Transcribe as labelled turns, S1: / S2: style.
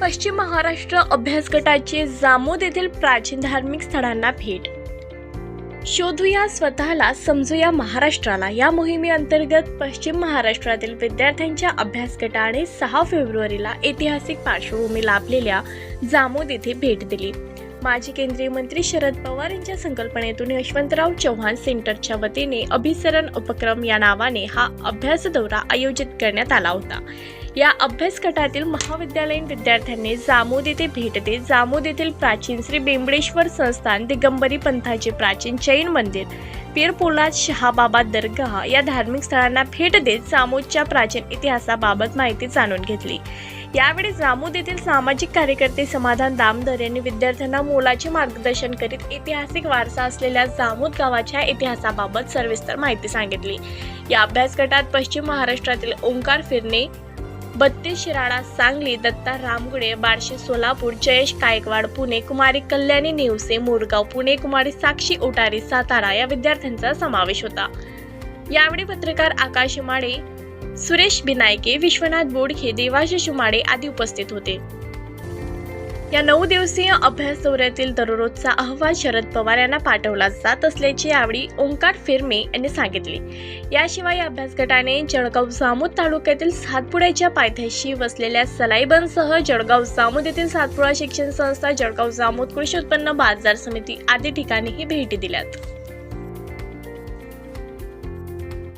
S1: पश्चिम महाराष्ट्र अभ्यास गटाचे जामोद येथील प्राचीन धार्मिक स्थळांना भेट. शोधूया स्वतःला समजूया महाराष्ट्राला. या मोहिमेअंतर्गत पश्चिम महाराष्ट्रातील विद्यार्थ्यांच्या अभ्यास गटाने सहा फेब्रुवारीला ऐतिहासिक पार्श्वभूमी लाभलेल्या जामोद येथे भेट दिली. माजी केंद्रीय मंत्री शरद पवार यांच्या संकल्पनेतून यशवंतराव चव्हाण सेंटरच्या वतीने अभिसरण उपक्रम या नावाने हा अभ्यास दौरा आयोजित करण्यात आला होता. या अभ्यासगटातील महाविद्यालयीन विद्यार्थ्यांनी जामोद येथे भेट देत जामोद येथील प्राचीन श्री बेंबडेश्वर संस्थान दिगंबरी पंथाचे प्राचीन जैन मंदिर पीर पोलाद शहाबाबा दर्गाह या धार्मिक स्थळांना भेट देत जामोदच्या प्राचीन इतिहासाबाबत माहिती जाणून घेतली. यावेळी जामोद येथील सामाजिक कार्यकर्ते समाधान दामदर यांनी विद्यार्थ्यांना मोलाचे मार्गदर्शन करीत ऐतिहासिक वारसा असलेल्या जामोद गावाच्या इतिहासाबाबत सविस्तर माहिती सांगितली. या अभ्यास गटात पश्चिम महाराष्ट्रातील ओंकार फिरणे बत्तीस शिराळा सांगली दत्ता रामगुडे बार्शी सोलापूर जयेश गायकवाड पुणे कुमारी कल्याणी नेवसे मोरगाव पुणे कुमारी साक्षी ओटारी सातारा या विद्यार्थ्यांचा समावेश होता. यावेळी पत्रकार आकाश माडे सुरेश बिनायके विश्वनाथ बोडखे देवाशिष माडे आदी उपस्थित होते. या नऊ दिवसीय अभ्यास दौऱ्यातील दररोजचा अहवाल शरद पवार यांना पाठवला जात असल्याची यावेळी ओंकार फिरमे यांनी सांगितले. याशिवाय या अभ्यास गटाने जळगाव जामोद तालुक्यातील सातपुड्याच्या पायथ्याशी वसलेल्या सलाईबनसह जळगाव जामोद येथील सातपुडा शिक्षण संस्था जळगाव जामोद कृषी उत्पन्न बाजार समिती आदी ठिकाणीही भेटी दिल्यात.